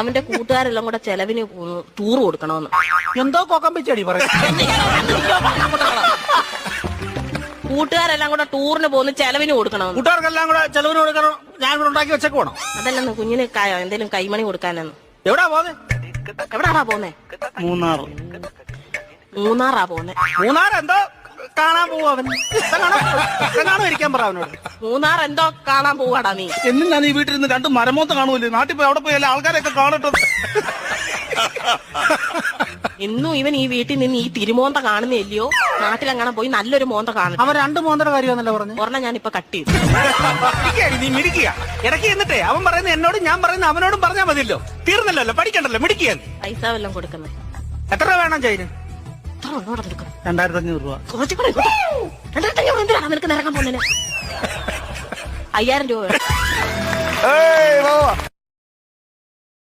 അവന്റെ കൂട്ടുകാരെല്ലാം കൂടെ ചെലവിന് ടൂർ കൊടുക്കണമെന്ന്. എന്തോ കൊക്കം വെച്ചടി പറയാം. കൂട്ടുകാരെല്ലാം കൂടെ ടൂറിന് പോകുന്ന ചെലവിന് കൊടുക്കണമെന്ന്. കൂട്ടുകാർക്കെല്ലാം കൂടെ ചെലവിന് കൊടുക്കണം ഞാൻ കൂടെ ഉണ്ടാക്കി വെച്ചേക്ക് വേണം. അതല്ലെന്ന് കുഞ്ഞിന് കായോ എന്തേലും കൈമണി കൊടുക്കാനെന്ന്. എവിടാ പോന്നെ? എവിടാടാ പോന്നെ? മൂന്നാർ മൂന്നാറാ പോന്നെ. മൂന്നാർ എന്തോ കാണാൻ പോവും അവൻ. കാണാൻ ഇരിക്കാൻ പറ അവനോട്. മൂന്നാർ എന്തോ കാണാൻ പോവാടാ നീ. എന്നും ഞാൻ ഈ വീട്ടിൽ നിന്ന് രണ്ട് മരമോത്ത് കാണൂല്ലേ? നാട്ടിൽ പോയി അവിടെ പോയി എല്ലാ ആൾക്കാരെയൊക്കെ കാണട്ടെ? ഇന്നും ഇവൻ ഈ വീട്ടിൽ നിന്ന് ഈ തിരുമോന്ത കാണുന്നില്ലയോ നാട്ടിലങ്ങനെ പോയി നല്ലൊരു മോന്ത കാണും. അവൻ രണ്ട് മോന്തര കാര്യമാണല്ലോ പറഞ്ഞു? ഒരെണ്ണം ഞാൻ ഇപ്പൊ കട്ട് ചെയ്തു നീ മിടിക്കുക ഇടയ്ക്ക് എന്നിട്ടേ അവൻ പറയുന്ന എന്നോട് ഞാൻ പറയുന്ന അവനോടും പറഞ്ഞാൽ മതിയല്ലോ. തീർന്നല്ലോ പഠിക്കണ്ടല്ലോ മിടിക്കുക പൈസ വല്ലതും കൊടുക്കുന്നത് എത്ര വേണം ചൈന് രണ്ടായിരത്തി അഞ്ഞൂറ് രൂപ കുറച്ചും കൂടെ ഇങ്ങോട്ട്. രണ്ടായിരത്തി അഞ്ഞൂറ് എന്തിനാണ് നിനക്ക് നിരക്കാൻ പോകുന്നതിന് അയ്യായിരം രൂപ.